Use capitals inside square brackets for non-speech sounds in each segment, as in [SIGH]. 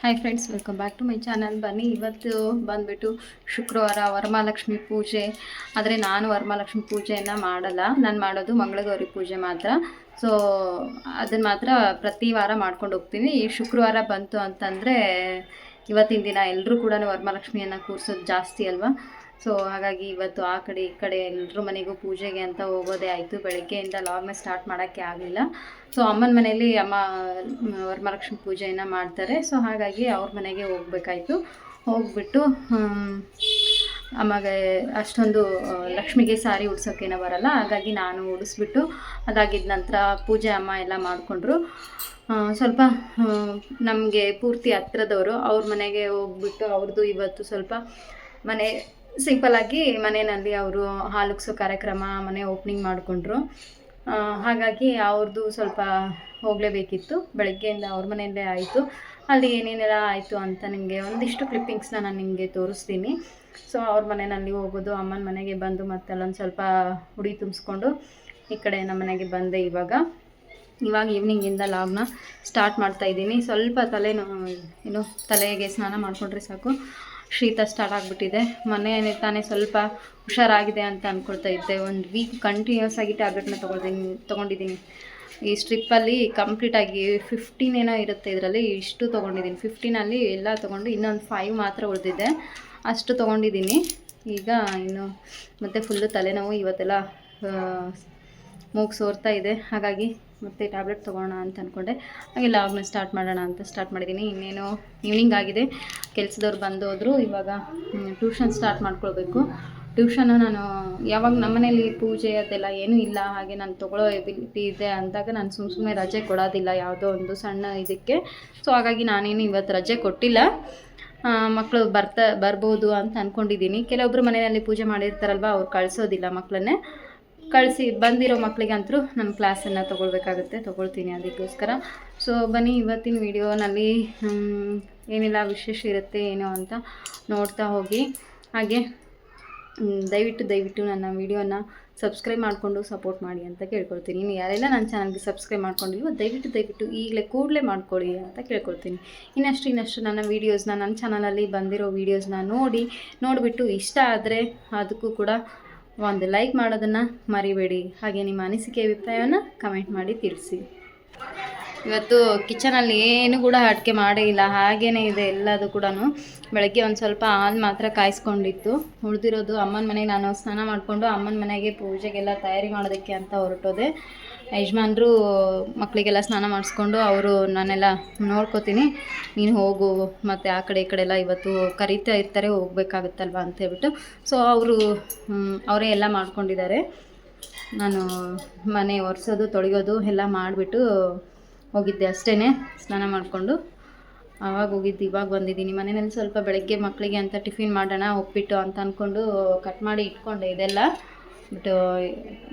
Hi friends welcome back to my channel ಬನ್ನಿ, ಇವತ್ತು ಬಂದುಬಿಟ್ಟು ಶುಕ್ರವಾರ ವರಮಹಾಲಕ್ಷ್ಮಿ ಪೂಜೆ. ಆದರೆ ನಾನು ವರಮಹಾಲಕ್ಷ್ಮಿ ಪೂಜೆಯನ್ನು ಮಾಡಲ್ಲ. ನಾನು ಮಾಡೋದು ಮಂಗಳಗೌರಿ ಪೂಜೆ ಮಾತ್ರ. ಸೊ ಅದನ್ನು ಮಾತ್ರ ಪ್ರತಿ ವಾರ ಮಾಡ್ಕೊಂಡು ಹೋಗ್ತೀನಿ. ಈ ಶುಕ್ರವಾರ ಬಂತು ಅಂತಂದರೆ ಇವತ್ತಿನ ದಿನ ಎಲ್ಲರೂ ಕೂಡ ವರಮಹಾಲಕ್ಷ್ಮಿಯನ್ನು ಕೂರಿಸೋದು ಜಾಸ್ತಿ ಅಲ್ವಾ? ಸೊ ಹಾಗಾಗಿ ಇವತ್ತು ಆ ಕಡೆ, ಈ ಕಡೆ ಎಲ್ಲರೂ ಮನೆಗೂ ಪೂಜೆಗೆ ಅಂತ ಹೋಗೋದೇ ಆಯಿತು. ಬೆಳಗ್ಗೆಯಿಂದ ಲಾಗ್ನ ಸ್ಟಾರ್ಟ್ ಮಾಡೋಕ್ಕೆ ಆಗಲಿಲ್ಲ ಸೊ ಅಮ್ಮನ ಮನೆಯಲ್ಲಿ ಅಮ್ಮ, ವರಮಹಾಲಕ್ಷ್ಮಿ ಪೂಜೆಯನ್ನು ಮಾಡ್ತಾರೆ. ಸೊ ಹಾಗಾಗಿ ಅವ್ರ ಮನೆಗೆ ಹೋಗ್ಬೇಕಾಯ್ತು. ಹೋಗ್ಬಿಟ್ಟು ಅಮ್ಮಗೆ ಅಷ್ಟೊಂದು ಲಕ್ಷ್ಮಿಗೆ ಸಾರಿ ಉಡ್ಸೋಕ್ಕೇನೋ ಬರಲ್ಲ. ಹಾಗಾಗಿ ನಾನು ಉಡಿಸ್ಬಿಟ್ಟು ಅದಾಗಿದ್ದ ನಂತರ ಪೂಜೆ ಅಮ್ಮ ಎಲ್ಲ ಮಾಡಿಕೊಂಡ್ರು. ಸ್ವಲ್ಪ ನಮಗೆ ಪೂರ್ತಿ ಹತ್ರದವರು ಅವ್ರ ಮನೆಗೆ ಹೋಗ್ಬಿಟ್ಟು ಅವ್ರದ್ದು ಇವತ್ತು ಸ್ವಲ್ಪ ಮನೆ ಸಿಂಪಲ್ಲಾಗಿ ಮನೆಯಲ್ಲಿ ಅವರು ಹಾಲುಗ್ಸೋ ಕಾರ್ಯಕ್ರಮ, ಮನೆ ಓಪನಿಂಗ್ ಮಾಡಿಕೊಂಡ್ರು. ಹಾಗಾಗಿ ಅವ್ರದ್ದು ಸ್ವಲ್ಪ ಹೋಗಲೇಬೇಕಿತ್ತು. ಬೆಳಗ್ಗೆಯಿಂದ ಅವ್ರ ಮನೆಯಲ್ಲೇ ಆಯಿತು. ಅಲ್ಲಿ ಏನೇನೆಲ್ಲ ಆಯಿತು ಅಂತ ನಿಮಗೆ ಒಂದಿಷ್ಟು ಕ್ಲಿಪ್ಪಿಂಗ್ಸ್ನ ನಾನು ನಿಮಗೆ ತೋರಿಸ್ತೀನಿ. ಸೊ ಅವ್ರ ಮನೆಯಲ್ಲಿ ಹೋಗೋದು, ಅಮ್ಮನ ಮನೆಗೆ ಬಂದು ಮತ್ತೆ ಅಲ್ಲೊಂದು ಸ್ವಲ್ಪ ಹುಡಿ ತುಂಬಿಸ್ಕೊಂಡು ಈ ಕಡೆ ನಮ್ಮ ಮನೆಗೆ ಬಂದೆ ಇವಾಗ. ಇವಾಗ ಈವ್ನಿಂಗಿಂದ ಲಾಗ್ನ ಸ್ಟಾರ್ಟ್ ಮಾಡ್ತಾ ಇದ್ದೀನಿ. ಸ್ವಲ್ಪ ತಲೆನೋ, ಏನು, ತಲೆಗೆ ಸ್ನಾನ ಮಾಡಿಕೊಂಡ್ರೆ ಸಾಕು. ಶೀತ ಸ್ಟಾರ್ಟ್ ಆಗಿಬಿಟ್ಟಿದೆ. ಮೊನ್ನೆ ತಾನೇ ಸ್ವಲ್ಪ ಹುಷಾರಾಗಿದೆ ಅಂತ ಅಂದ್ಕೊಳ್ತಾ ಇದ್ದೆ. ಒಂದು ವೀಕ್ ಕಂಟಿನ್ಯೂಸ್ ಆಗಿ ಟ್ಯಾಬ್ಲೆಟ್ನ ತೊಗೊಳ್ತೀನಿ ತೊಗೊಂಡಿದ್ದೀನಿ ಈ ಸ್ಟ್ರಿಪ್ಪಲ್ಲಿ ಕಂಪ್ಲೀಟಾಗಿ ಫಿಫ್ಟೀನ್ ಏನೋ ಇರುತ್ತೆ ಇದರಲ್ಲಿ, ಇಷ್ಟು ತೊಗೊಂಡಿದ್ದೀನಿ ಫಿಫ್ಟೀನಲ್ಲಿ ಎಲ್ಲ ತೊಗೊಂಡು ಇನ್ನೊಂದು ಫೈವ್ ಮಾತ್ರ ಉಳಿದಿದೆ. ಅಷ್ಟು ತೊಗೊಂಡಿದ್ದೀನಿ ಈಗ ಇನ್ನು ಮತ್ತು ಫುಲ್ಲು ತಲೆನೋವು ಇವತ್ತೆಲ್ಲ ಮೂಗು ಸೋರ್ತಾ ಇದೆ. ಹಾಗಾಗಿ ಮತ್ತೆ ಟ್ಯಾಬ್ಲೆಟ್ ತೊಗೋಣ ಅಂತ ಅಂದ್ಕೊಂಡೆ ಹಾಗೆ ಲಾಗ್ನ ಸ್ಟಾರ್ಟ್ ಮಾಡೋಣ ಅಂತ ಸ್ಟಾರ್ಟ್ ಮಾಡಿದ್ದೀನಿ ಇನ್ನೇನು ಈವ್ನಿಂಗ್ ಆಗಿದೆ. ಕೆಲಸದವ್ರು ಬಂದೋದ್ರು. ಇವಾಗ ಟ್ಯೂಷನ್ ಸ್ಟಾರ್ಟ್ ಮಾಡ್ಕೊಳ್ಬೇಕು. ಟ್ಯೂಷನ್ನು ನಾನು, ಯಾವಾಗ ನಮ್ಮನೇಲಿ ಪೂಜೆ ಅದೆಲ್ಲ ಏನೂ ಇಲ್ಲ. ಹಾಗೆ ನಾನು ತೊಗೊಳ್ಳೋ ಎಬಿಲಿಟಿ ಇದೆ ಅಂದಾಗ ನಾನು ಸುಮ್ಮ ಸುಮ್ಮನೆ ರಜೆ ಕೊಡೋದಿಲ್ಲ ಯಾವುದೋ ಒಂದು ಸಣ್ಣ ಇದಕ್ಕೆ. ಸೊ ಹಾಗಾಗಿ ನಾನೇನು ಇವತ್ತು ರಜೆ ಕೊಟ್ಟಿಲ್ಲ. ಮಕ್ಕಳು ಬರ್ತಾ, ಬರ್ಬೋದು ಅಂತ ಅಂದ್ಕೊಂಡಿದ್ದೀನಿ ಕೆಲವೊಬ್ಬರು ಮನೆಯಲ್ಲಿ ಪೂಜೆ ಮಾಡಿರ್ತಾರಲ್ವ, ಅವ್ರು ಕಳಿಸೋದಿಲ್ಲ ಮಕ್ಕಳನ್ನೇ ಕಳಿಸಿ ಬಂದಿರೋ ಮಕ್ಕಳಿಗಂತರೂ ನಾನು ಕ್ಲಾಸನ್ನು ತೊಗೊಳ್ಬೇಕಾಗುತ್ತೆ, ತೊಗೊಳ್ತೀನಿ ಅದಕ್ಕೋಸ್ಕರ. ಸೊ ಬನ್ನಿ ಇವತ್ತಿನ ವಿಡಿಯೋನಲ್ಲಿ ಏನೆಲ್ಲ ವಿಶೇಷ ಇರುತ್ತೆ, ಏನೋ ಅಂತ ನೋಡ್ತಾ ಹೋಗಿ. ಹಾಗೆ ದಯವಿಟ್ಟು ದಯವಿಟ್ಟು ನನ್ನ ವಿಡಿಯೋನ ಸಬ್ಸ್ಕ್ರೈಬ್ ಮಾಡಿಕೊಂಡು ಸಪೋರ್ಟ್ ಮಾಡಿ ಅಂತ ಕೇಳ್ಕೊಳ್ತೀನಿ. ಇನ್ನು ಯಾರೆಲ್ಲ ನನ್ನ ಚಾನಲ್ಗೆ ಸಬ್ಸ್ಕ್ರೈಬ್ ಮಾಡ್ಕೊಂಡಿಲ್ವೋ, ದಯವಿಟ್ಟು ದಯವಿಟ್ಟು ಈಗಲೇ ಕೂಡಲೇ ಮಾಡ್ಕೊಳ್ಳಿ ಅಂತ ಕೇಳ್ಕೊಳ್ತೀನಿ. ಇನ್ನಷ್ಟು ಇನ್ನಷ್ಟು ನನ್ನ ವೀಡಿಯೋಸ್ನ ನನ್ನ ಚಾನಲಲ್ಲಿ ಬಂದಿರೋ ವೀಡಿಯೋಸ್ನ ನೋಡಿ, ನೋಡಿಬಿಟ್ಟು ಇಷ್ಟ ಆದರೆ ಅದಕ್ಕೂ ಕೂಡ ಒಂದು ಲೈಕ್ ಮಾಡೋದನ್ನು ಮರಿಬೇಡಿ. ಹಾಗೆ ನಿಮ್ಮ ಅನಿಸಿಕೆ, ಅಭಿಪ್ರಾಯವನ್ನು ಕಮೆಂಟ್ ಮಾಡಿ ತಿಳಿಸಿ. ಇವತ್ತು ಕಿಚನಲ್ಲಿ ಏನು ಕೂಡ ಅಡುಗೆ ಮಾಡೇ ಇಲ್ಲ. ಹಾಗೇ ಇದೆ ಎಲ್ಲದು ಕೂಡ ಬೆಳಗ್ಗೆ ಒಂದು ಸ್ವಲ್ಪ ಹಾಲು ಮಾತ್ರ ಕಾಯಿಸ್ಕೊಂಡಿತ್ತು. ಉಳಿದಿರೋದು ಅಮ್ಮನ ಮನೆಗೆ ನಾನು ಸ್ನಾನ ಮಾಡಿಕೊಂಡು ಅಮ್ಮನ ಮನೆಗೆ ಪೂಜೆಗೆಲ್ಲ ತಯಾರಿ ಮಾಡೋದಕ್ಕೆ ಅಂತ ಹೊರಟೋದೆ. ಯಜಮಾನ್ರು ಮಕ್ಕಳಿಗೆಲ್ಲ ಸ್ನಾನ ಮಾಡಿಸ್ಕೊಂಡು ಅವರು ನಾನೆಲ್ಲ ನೋಡ್ಕೋತೀನಿ. ನೀನು ಹೋಗು, ಮತ್ತು ಆ ಕಡೆ ಈ ಕಡೆ ಎಲ್ಲ ಇವತ್ತು ಕರೀತಾ ಇರ್ತಾರೆ, ಹೋಗ್ಬೇಕಾಗುತ್ತಲ್ವ ಅಂತ ಹೇಳ್ಬಿಟ್ಟು. ಸೊ ಅವರು ಅವರೇ ಎಲ್ಲ ಮಾಡ್ಕೊಂಡಿದ್ದಾರೆ. ನಾನು ಮನೆ ಒರೆಸೋದು, ತೊಳೆಯೋದು ಎಲ್ಲ ಮಾಡಿಬಿಟ್ಟು ಹೋಗಿದ್ದೆ ಅಷ್ಟೇ ಸ್ನಾನ ಮಾಡಿಕೊಂಡು. ಆವಾಗ ಹೋಗಿದ್ದು, ಇವಾಗ ಬಂದಿದ್ದೀನಿ. ಮನೆಯಲ್ಲಿ ಸ್ವಲ್ಪ ಬೆಳಗ್ಗೆ ಮಕ್ಕಳಿಗೆ ಅಂತ ಟಿಫಿನ್ ಮಾಡೋಣ ಉಪ್ಪಿಟ್ಟು ಅಂತ ಅಂದ್ಕೊಂಡು ಕಟ್ ಮಾಡಿ ಇಟ್ಕೊಂಡೆ ಇದೆಲ್ಲ. ಬಟ್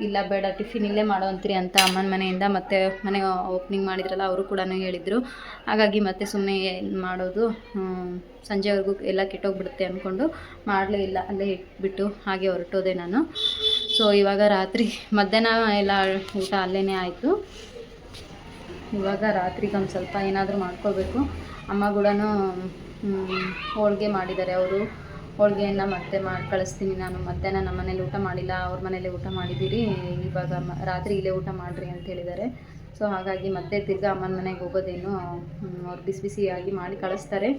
ಇಲ್ಲ ಬೇಡ, ಟಿಫಿನ್ ಇಲ್ಲೇ ಮಾಡೋ ಅಂತೀರಿ ಅಂತ ಅಮ್ಮನ ಮನೆಯಿಂದ ಮತ್ತೆ ಮನೆ ಓಪನಿಂಗ್ ಮಾಡಿದ್ರಲ್ಲ, ಅವರು ಕೂಡ ಹೇಳಿದರು. ಹಾಗಾಗಿ ಮತ್ತೆ ಸುಮ್ಮನೆ ಏನು ಮಾಡೋದು ಸಂಜೆವರೆಗೂ ಎಲ್ಲ ಕೆಟ್ಟೋಗ್ಬಿಡುತ್ತೆ ಅಂದ್ಕೊಂಡು ಮಾಡಲೇ ಇಲ್ಲ, ಅಲ್ಲೇ ಇಟ್ಬಿಟ್ಟು ಹಾಗೆ ಹೊರಟೋದೆ ನಾನು. ಸೊ ಇವಾಗ ರಾತ್ರಿ ಮಧ್ಯಾಹ್ನ ಎಲ್ಲ ಊಟ ಅಲ್ಲೇ ಆಯಿತು. ಇವಾಗ ರಾತ್ರಿಗೆ ಒಂದು ಸ್ವಲ್ಪ ಏನಾದರೂ ಮಾಡ್ಕೋಬೇಕು ಅಮ್ಮ ಕೂಡ ಹೋಳಿಗೆ ಮಾಡಿದ್ದಾರೆ ಅವರು. ಹೋಳಿಗೆಯನ್ನು ಮತ್ತೆ ಮಾಡಿ ಕಳಿಸ್ತೀನಿ ನಾನು. ಮಧ್ಯಾಹ್ನ ನಮ್ಮ ಮನೇಲಿ ಊಟ ಮಾಡಿಲ್ಲ. ಅವ್ರ ಮನೇಲಿ ಊಟ ಮಾಡಿದ್ದೀರಿ. ಇವಾಗ ರಾತ್ರಿ ಇಲ್ಲೇ ಊಟ ಮಾಡಿರಿ ಅಂತ ಹೇಳಿದ್ದಾರೆ. ಸೊ, ಹಾಗಾಗಿ ಮತ್ತೆ ತಿರ್ಗಾ ಅಮ್ಮನ ಮನೆಗೆ ಹೋಗೋದೇನು ಅವ್ರು ಬಿಸಿ ಬಿಸಿಯಾಗಿ ಮಾಡಿ ಕಳಿಸ್ತಾರೆ.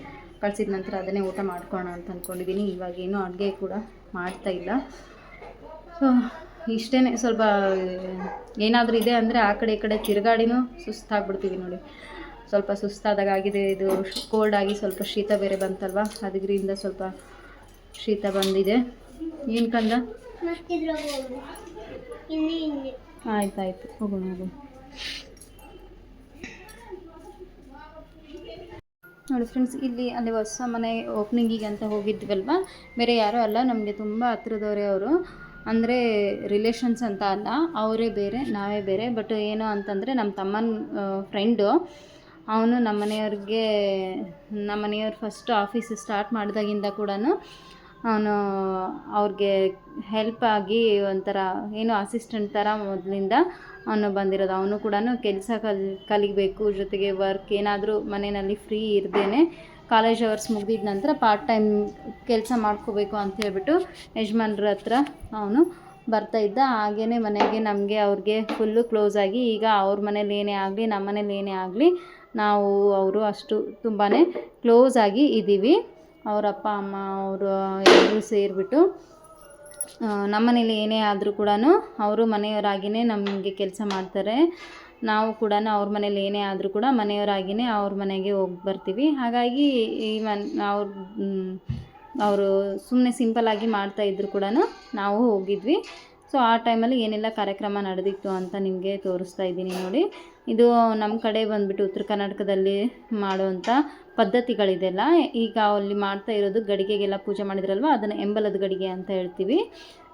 ಕಳಿಸಿದ ನಂತರ ಅದನ್ನೇ ಊಟ ಮಾಡ್ಕೋಣ ಅಂತ ಅಂದ್ಕೊಂಡಿದ್ದೀನಿ ಇವಾಗ ಏನೂ ಅಡುಗೆ ಕೂಡ ಮಾಡ್ತಾ ಇಲ್ಲ. ಸೊ ಇಷ್ಟೇ ಸ್ವಲ್ಪ ಏನಾದರೂ ಇದೆ ಅಂದರೆ ಆ ಕಡೆ ಈ ಕಡೆ ತಿರುಗಾಡಿನೂ ಸುಸ್ತಾಗ್ಬಿಡ್ತೀವಿ ನೋಡಿ. ಸ್ವಲ್ಪ ಸುಸ್ತಾದಾಗ ಆಗಿದೆ ಇದು ಕೋಲ್ಡ್ ಆಗಿ ಸ್ವಲ್ಪ ಶೀತ ಬೇರೆ ಬಂತಲ್ವಾ? ಅದರಿಂದ ಸ್ವಲ್ಪ ಶೀತ ಬಂದಿದೆ. ಏನು ಕಂದ? ಆಯ್ತಾಯ್ತು, ಹೋಗೋಣ ಹೋಗೋಣ. ನೋಡಿ ಫ್ರೆಂಡ್ಸ್ ಇಲ್ಲಿ ಅಲ್ಲಿ ಹೊಸ ಮನೆ ಓಪನಿಂಗಿಗೆ ಅಂತ ಹೋಗಿದ್ವಲ್ವ? ಬೇರೆ ಯಾರೂ ಅಲ್ಲ, ನಮಗೆ ತುಂಬ ಹತ್ರದವರೇ ಅವರು. ಅಂದರೆ ರಿಲೇಷನ್ಸ್ ಅಂತ ಅಲ್ಲ, ಅವರೇ ಬೇರೆ, ನಾವೇ ಬೇರೆ. ಬಟ್ ಏನು ಅಂತಂದರೆ ನಮ್ಮ ತಮ್ಮನ ಫ್ರೆಂಡು ಅವನು ನಮ್ಮ ಮನೆಯವ್ರಿಗೆ ನಮ್ಮ ಮನೆಯವ್ರು ಫಸ್ಟ್ ಆಫೀಸ್ ಸ್ಟಾರ್ಟ್ ಮಾಡಿದಾಗಿಂದ ಕೂಡ ಅವನು, ಅವ್ರಿಗೆ ಹೆಲ್ಪ್ ಆಗಿ ಒಂಥರ ಏನು ಅಸಿಸ್ಟೆಂಟ್ ಥರ ಮೊದಲಿಂದ ಅವನು ಬಂದಿರೋದು. ಅವನು ಕೂಡ ಕೆಲಸ ಕಲ್, ಕಲಿಬೇಕು, ಜೊತೆಗೆ ವರ್ಕ್ ಏನಾದರೂ ಮನೆಯಲ್ಲಿ ಫ್ರೀ ಇರದೇನೆ ಕಾಲೇಜ್ ಅವರ್ಸ್ ಮುಗಿದ ನಂತರ ಪಾರ್ಟ್ ಟೈಮ್ ಕೆಲಸ ಮಾಡ್ಕೋಬೇಕು ಅಂತ ಹೇಳ್ಬಿಟ್ಟು ಯಜಮಾನ್ರ ಹತ್ರ ಅವನು ಬರ್ತಾ ಇದ್ದ. ಹಾಗೇ ಮನೆಗೆ ನಮಗೆ ಅವ್ರಿಗೆ ಫುಲ್ಲು ಕ್ಲೋಸ್ ಆಗಿ ಈಗ ಅವ್ರ ಮನೇಲಿ ಏನೇ ಆಗಲಿ ನಮ್ಮ ಮನೇಲಿ ಏನೇ ಆಗಲಿ, ನಾವು ಅವರು ಅಷ್ಟು ತುಂಬಾ ಕ್ಲೋಸ್ ಆಗಿ ಇದ್ದೀವಿ ಅವ್ರ ಅಪ್ಪ, ಅಮ್ಮ, ಅವರು ಎಲ್ಲರೂ ಸೇರಿಬಿಟ್ಟು ನಮ್ಮ ಮನೇಲಿ ಏನೇ ಆದರೂ ಕೂಡ ಅವರು ಮನೆಯವರಾಗಿಯೇ ನಮಗೆ ಕೆಲಸ ಮಾಡ್ತಾರೆ. ನಾವು ಕೂಡ ಅವ್ರ ಮನೇಲಿ ಏನೇ ಆದರೂ ಕೂಡ ಮನೆಯವರಾಗಿಯೇ ಅವ್ರ ಮನೆಗೆ ಹೋಗಿ ಬರ್ತೀವಿ. ಹಾಗಾಗಿ ಈ ಮನ್, ಅವ್ರ ಅವರು ಸುಮ್ಮನೆ ಸಿಂಪಲ್ಲಾಗಿ ಮಾಡ್ತಾಯಿದ್ರು ಕೂಡ ನಾವು ಹೋಗಿದ್ವಿ. ಸೊ ಆ ಟೈಮಲ್ಲಿ ಏನೆಲ್ಲ ಕಾರ್ಯಕ್ರಮ ನಡೆದಿತ್ತು ಅಂತ ನಿಮಗೆ ತೋರಿಸ್ತಾ ಇದ್ದೀನಿ ನೋಡಿ. ಇದು ನಮ್ಮ ಕಡೆ ಬಂದುಬಿಟ್ಟು ಉತ್ತರ ಕರ್ನಾಟಕದಲ್ಲಿ ಮಾಡುವಂಥ ಪದ್ಧತಿಗಳಿದೆಲ್ಲ. ಈಗ ಅಲ್ಲಿ ಮಾಡ್ತಾ ಇರೋದು ಗಡಿಗೆಗೆಲ್ಲ ಪೂಜೆ ಮಾಡಿದ್ರಲ್ವ? ಅದನ್ನು ಎಂಬಲದ ಗಡಿಗೆ ಅಂತ ಹೇಳ್ತೀವಿ.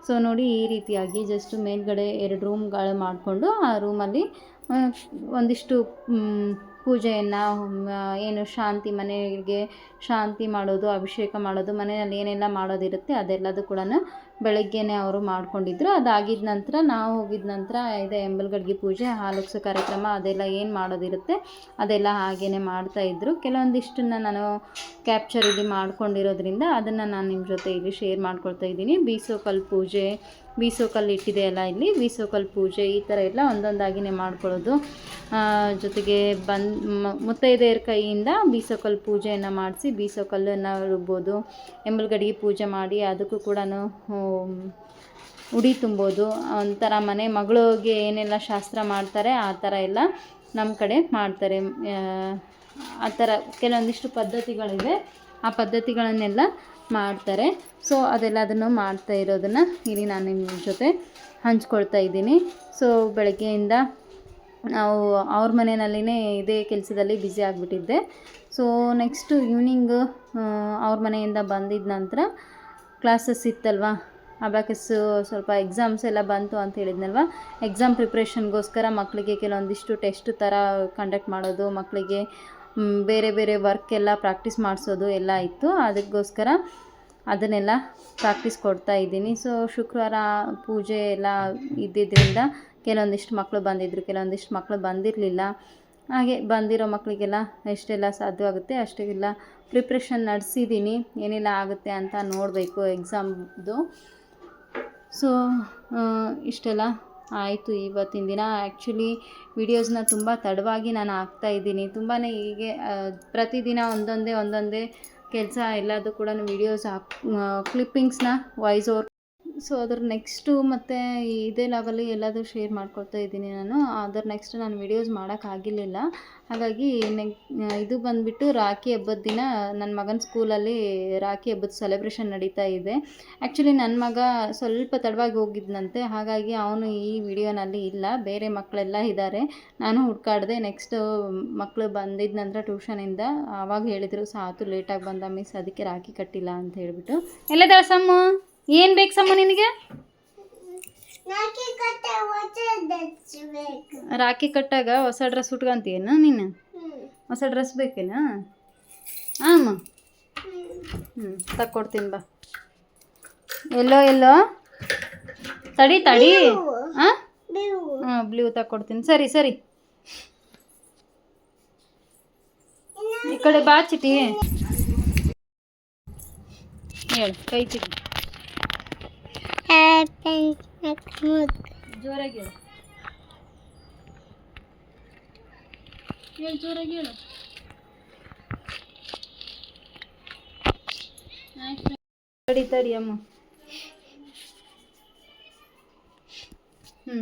ಸೊ ನೋಡಿ, ಈ ರೀತಿಯಾಗಿ ಜಸ್ಟ್ ಮೇಲ್ಗಡೆ ಎರಡು ರೂಮ್ಗಳು ಮಾಡಿಕೊಂಡು ಆ ರೂಮಲ್ಲಿ ಒಂದಿಷ್ಟು ಪೂಜೆಯನ್ನು ಏನು ಶಾಂತಿ ಮನೆಗೆ ಶಾಂತಿ ಮಾಡೋದು, ಅಭಿಷೇಕ ಮಾಡೋದು, ಮನೆಯಲ್ಲಿ ಏನೆಲ್ಲ ಮಾಡೋದಿರುತ್ತೆ ಅದೆಲ್ಲದೂ ಕೂಡ ಬೆಳಗ್ಗೆನೇ ಅವರು ಮಾಡ್ಕೊಂಡಿದ್ರು. ಅದಾಗಿದ ನಂತರ ನಾವು ಹೋಗಿದ ನಂತರ ಇದೆ ಎಂಬಲ್ಗಡ್ಗೆ ಪೂಜೆ ಹಾಲುಕ್ಸೋ ಕಾರ್ಯಕ್ರಮ ಅದೆಲ್ಲ ಏನು ಮಾಡೋದಿರುತ್ತೆ ಅದೆಲ್ಲ ಹಾಗೇ ಮಾಡ್ತಾಯಿದ್ರು ಕೆಲವೊಂದಿಷ್ಟನ್ನು ನಾನು ಕ್ಯಾಪ್ಚರ್ ಇಲ್ಲಿ ಮಾಡ್ಕೊಂಡಿರೋದ್ರಿಂದ ಅದನ್ನು ನಾನು ನಿಮ್ಮ ಜೊತೆ ಇಲ್ಲಿ ಶೇರ್ ಮಾಡ್ಕೊಳ್ತಾ ಇದ್ದೀನಿ. ಬೀಸೋಕಲ್ ಪೂಜೆ ಬೀಸೋಕಲ್ ಇಟ್ಟಿದೆಯಲ್ಲ ಇಲ್ಲಿ. ಬೀಸೋಕಲ್ ಪೂಜೆ ಈ ಥರ ಎಲ್ಲ ಒಂದೊಂದಾಗಿನೇ ಮಾಡ್ಕೊಳ್ಳೋದು. ಜೊತೆಗೆ ಬಂದ್ ಮುತ್ತೈದೆಯರ ಕೈಯಿಂದ ಬೀಸೋಕಲ್ ಪೂಜೆಯನ್ನು ಮಾಡಿಸಿ ಬೀಸೋಕಲ್ಲನ್ನು ರುಬ್ಬೋದು. ಎಂಬಲ್ಗಡಿಗೆ ಪೂಜೆ ಮಾಡಿ ಅದಕ್ಕೂ ಕೂಡ ಉಡಿ ತುಂಬೋದು. ಒಂಥರ ಮನೆ ಮಗಳಿಗೆ ಏನೆಲ್ಲ ಶಾಸ್ತ್ರ ಮಾಡ್ತಾರೆ ಆ ಥರ ಎಲ್ಲ ನಮ್ಮ ಕಡೆ ಮಾಡ್ತಾರೆ. ಆ ಥರ ಕೆಲವೊಂದಿಷ್ಟು ಪದ್ಧತಿಗಳಿವೆ. ಆ ಪದ್ಧತಿಗಳನ್ನೆಲ್ಲ ಮಾಡ್ತಾರೆ. ಸೊ ಅದೆಲ್ಲದನ್ನು ಮಾಡ್ತಾ ಇರೋದನ್ನು ಇಲ್ಲಿ ನಾನು ನಿಮ್ಮ ಜೊತೆ ಹಂಚ್ಕೊಳ್ತಾ ಇದ್ದೀನಿ. ಸೊ ಬೆಳಗ್ಗೆಯಿಂದ ನಾವು ಅವ್ರ ಮನೆಯಲ್ಲಿನೇ ಇದೇ ಕೆಲಸದಲ್ಲಿ ಬ್ಯುಸಿ ಆಗಿಬಿಟ್ಟಿದ್ದೆ. ಸೊ ನೆಕ್ಸ್ಟು ಈವ್ನಿಂಗ್ ಅವ್ರ ಮನೆಯಿಂದ ಬಂದಿದ್ದ ನಂತರ ಕ್ಲಾಸಸ್ ಇತ್ತಲ್ವಾ? ಅಬ್ಯಾಕಸ್ಸು ಸ್ವಲ್ಪ ಎಕ್ಸಾಮ್ಸ್ ಎಲ್ಲ ಬಂತು ಅಂತ ಹೇಳಿದ್ನಲ್ವ? ಎಕ್ಸಾಮ್ ಪ್ರಿಪ್ರೇಷನ್ಗೋಸ್ಕರ ಮಕ್ಕಳಿಗೆ ಕೆಲವೊಂದಿಷ್ಟು ಟೆಸ್ಟ್ ಥರ ಕಂಡಕ್ಟ್ ಮಾಡೋದು ಮಕ್ಕಳಿಗೆ ಬೇರೆ ಬೇರೆ ವರ್ಕ್ ಎಲ್ಲ ಪ್ರಾಕ್ಟೀಸ್ ಮಾಡಿಸೋದು ಎಲ್ಲ ಇತ್ತು. ಅದಕ್ಕೋಸ್ಕರ ಅದನ್ನೆಲ್ಲ ಪ್ರಾಕ್ಟೀಸ್ ಕೊಡ್ತಾ ಇದ್ದೀನಿ. ಸೊ ಶುಕ್ರವಾರ ಪೂಜೆ ಎಲ್ಲ ಇದ್ದಿದ್ದರಿಂದ ಕೆಲವೊಂದಿಷ್ಟು ಮಕ್ಕಳು ಬಂದಿದ್ದರು ಕೆಲವೊಂದಿಷ್ಟು ಮಕ್ಕಳು ಬಂದಿರಲಿಲ್ಲ. ಹಾಗೆ ಬಂದಿರೋ ಮಕ್ಕಳಿಗೆಲ್ಲ ಎಷ್ಟೆಲ್ಲ ಸಾಧ್ಯವಾಗುತ್ತೆ ಅಷ್ಟೆಲ್ಲ ಪ್ರಿಪ್ರೇಷನ್ ನಡೆಸಿದ್ದೀನಿ. ಏನೆಲ್ಲ ಆಗುತ್ತೆ ಅಂತ ನೋಡಬೇಕು ಎಕ್ಸಾಮ್ದು ಸೊ ಇಷ್ಟೆಲ್ಲ ಆಯಿತು ಇವತ್ತಿನ ದಿನ. ಆ್ಯಕ್ಚುಲಿ ವಿಡಿಯೋಸ್ನ ತುಂಬ ತಡವಾಗಿ ನಾನು ಹಾಕ್ತಾ ಇದ್ದೀನಿ. ತುಂಬಾ ಹೀಗೆ ಪ್ರತಿದಿನ ಒಂದೊಂದೇ ಒಂದೊಂದೇ ಕೆಲಸ ಎಲ್ಲದೂ ಕೂಡ ವಿಡಿಯೋಸ್ ಹಾಕ್ ಕ್ಲಿಪ್ಪಿಂಗ್ಸ್ನ ವಾಯ್ಸ್ ಓವರ್ ಸೊ ಅದ್ರ ನೆಕ್ಸ್ಟು ಮತ್ತು ಇದೇ ಲೆವೆಲ್ಲಿ ಎಲ್ಲದೂ ಶೇರ್ ಮಾಡ್ಕೊಳ್ತಾ ಇದ್ದೀನಿ ನಾನು. ಅದ್ರ ನೆಕ್ಸ್ಟ್ ನಾನು ವೀಡಿಯೋಸ್ ಮಾಡೋಕ್ಕಾಗಿರಲಿಲ್ಲ ಹಾಗಾಗಿ ನೆಕ್ ಇದು ಬಂದುಬಿಟ್ಟು ರಾಖಿ ಹಬ್ಬದ ದಿನ ನನ್ನ ಮಗನ ಸ್ಕೂಲಲ್ಲಿ ರಾಖಿ ಹಬ್ಬದ ಸೆಲೆಬ್ರೇಷನ್ ನಡೀತಾ ಇದೆ. ಆ್ಯಕ್ಚುಲಿ ನನ್ನ ಮಗ ಸ್ವಲ್ಪ ತಡವಾಗಿ ಹೋಗಿದ್ನಂತೆ. ಹಾಗಾಗಿ ಅವನು ಈ ವಿಡಿಯೋನಲ್ಲಿ ಇಲ್ಲ. ಬೇರೆ ಮಕ್ಕಳೆಲ್ಲ ಇದ್ದಾರೆ ನಾನು ಹುಡ್ಕಾಡಿದೆ ನೆಕ್ಸ್ಟು ಮಕ್ಕಳು ಬಂದಿದ್ದ ನಂತರ ಟ್ಯೂಷನಿಂದ ಆವಾಗ ಹೇಳಿದರು ಸಾತು ಲೇಟಾಗಿ ಬಂದ ಮಿಸ್ ಅದಕ್ಕೆ ರಾಖಿ ಕಟ್ಟಿಲ್ಲ ಅಂತ ಹೇಳಿಬಿಟ್ಟು. ಎಲ್ಲ ಸಮ್ಮು ಏನು ಬೇಕು ಸಮ್ಮ ನಿನಗೆ? ರಾಖಿ ಕಟ್ಟಾಗ ಹೊಸ ಡ್ರೆಸ್ ಉಟ್ಕೊಂತೀಯನ ನೀನು? ಹೊಸ ಡ್ರೆಸ್ ಬೇಕೇನಾ? ಆಮ ಹ್ಞೂ ತಕ್ಕೊಡ್ತೀನಿ ಬಾ. ಎಲ್ಲೋ ಎಲ್ಲೋ? ತಡಿ ತಡಿ. ಹಾಂ ಹಾಂ ಬ್ಲೂ ತಕ್ಕೊಡ್ತೀನಿ. ಸರಿ ಸರಿ. ಈ ಕಡೆ ಬಾ ಚಿಟಿ ಹೇಳು ಕೈ ಚಿಟಿ ಜೋರಾಗಿ ಹೇಳು ಹೇಳು ಜೋರಾಗಿ ಅಮ್ಮ ಹ್ಞೂ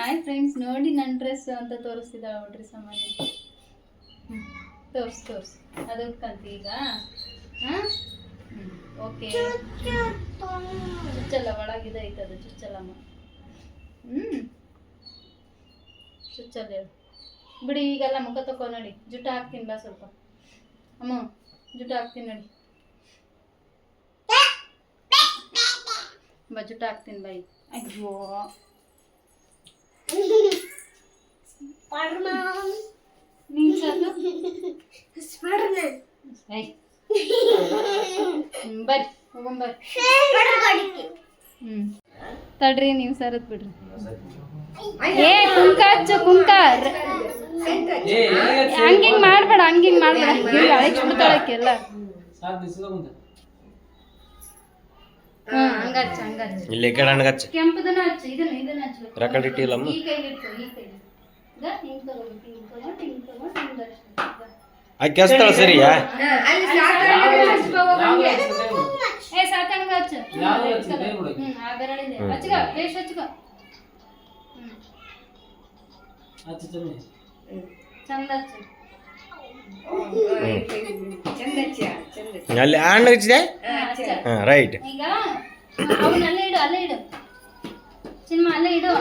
ಆಯ್ತು ಫ್ರೆಂಡ್ಸ್ ನೋಡಿ ನನ್ನ ಡ್ರೆಸ್ ಅಂತ ತೋರಿಸ್ತಿದ್ದಾಳೆ ನೋಡ್ರಿ ಹ್ಞೂ ತೋರ್ಸು, ತೋರ್ಸ್. ಅದಕ್ಕೆ ಕಲ್ತಿ ಈಗ? ಹಾಂ? ಓಕೆ. ಚುಚ್ಚಲ ಐತೆ ಅದು ಚುಚ್ಚಲಮ್ಮ ಹ್ಞೂ ಚುಚ್ಚಲ್ಲ ಹೇಳು. ಬಿಡಿ, ಈಗೆಲ್ಲ ಮುಖ ತಕೋ ನೋಡಿ. ಜುಟ್ಟ ಹಾಕ್ತೀನಿ ಬಾ ಸ್ವಲ್ಪ. ಅಮ್ಮ, ಜುಟ್ಟ ಹಾಕ್ತೀನಿ ನೋಡಿ. ಬಾ, ಜುಟ್ಟ ಹಾಕ್ತೀನಿ ಬಾಯಿ ಅಯ್ಯೋ ನೀನ್ ಸಾಕು ಏಯ್. ಹ್ಮ್, ಬರ್ರಿ ಹ್ಞೂ ತಡ್ರಿ ನೀವು ಸರದ್ ಬಿಡ್ರಿ. ಏ ಕುಂಕ ಹಚ್ಚು ಕುಂಕ. ಹಂಗಿಂಗ್ ಮಾಡ್ಬೇಡ ಹಂಗಿಂಗ್ ಮಾಡ್ಬೇಡ. ಹಿಂಗ್ ಅಳಿಸ್ಬಿಡ್ತಾಳಕ್ಕೆಲ್ಲ ಹ್ಮ್ ಹಂಗ ಹಚ್ಚ ಹಂಗ ಹಚ್ಚ. ಇಲ್ಲಿ ಈ ಕಡೆ ಹಣ್ಣು ಹಚ್ಚ. ಕೆಂಪದನ್ನ ಹಚ್ಚ ಇದನ್ನ ಇದನ್ನ ಹಚ್ಚ. ರಕಡ್ ಇಟ್ಟಿಲ್ಲಮ್ಮ ಈ ಕೈಲಿ ಇಟ್ಕೊ ಈ ಕೈಲಿ. ಈಗ ಹಿಂಗ್ ತಗೊಂಡು ಹಿಂಗ್ ತಗೊಂಡು ಹಿಂಗ್ ತಗೊಂಡು ಹಿಂಗ್ ಸರಿಯಾ? ಆ ಹಚ್ಚ ಅಲ್ಲಿ ಹಣ್ಣು ಹಚ್ಚಿದೆ? ಹಾ, ರೈಟ್ ಈಗ ಅವನ್ನ ಅಲ್ಲೇ ಇಡು ಅಲ್ಲೇ ಇಡು. ಸಿನಿಮಾ ಅಲ್ಲೇ ಇಡು.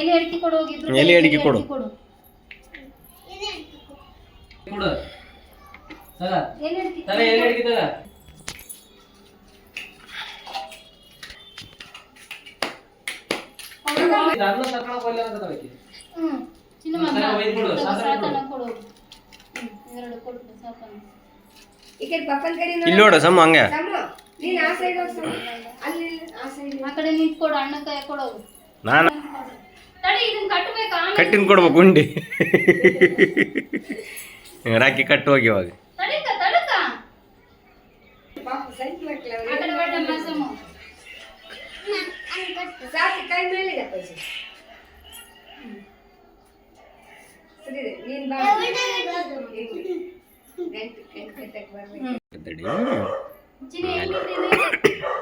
ಎಲೆ ಅಡಿಕೆ ಕೊಡು ಹೋಗಿದ್ರು ಎಲೆ ಅಡಿಕೆ ಕೊಡು. ಕೊಡು. ಎಲೆ ಅಡಿಕೆ ಹ್ಮ್. ಸಿನಿಮಾ ಸಾಕನ್ನ ಕೊಡು ಹ್ಮ್ ಎರಡು ಕೊಟ್ಟು ಸಾಕನ್ನ ಇಲ್ಲಿ ನೋಡು ಸಮ ಹಂಗ. ಆ ಕಡೆ ನಿಂತ್ ಕೊಡು ಅಣ್ಣ ಕೈ ಕೊಡು ನಾನು? ತಡಿ ಇದನ್ನ ಕಟ್ಟಬೇಕಾ ಕಟ್ಟಿನ ಕೊಡ್ಬೇಕು ಉಂಡಿ. [LAUGHS] ರಾಕಿ ಕಟ್ಟು ಹೋಗಿ ಇವಾಗ.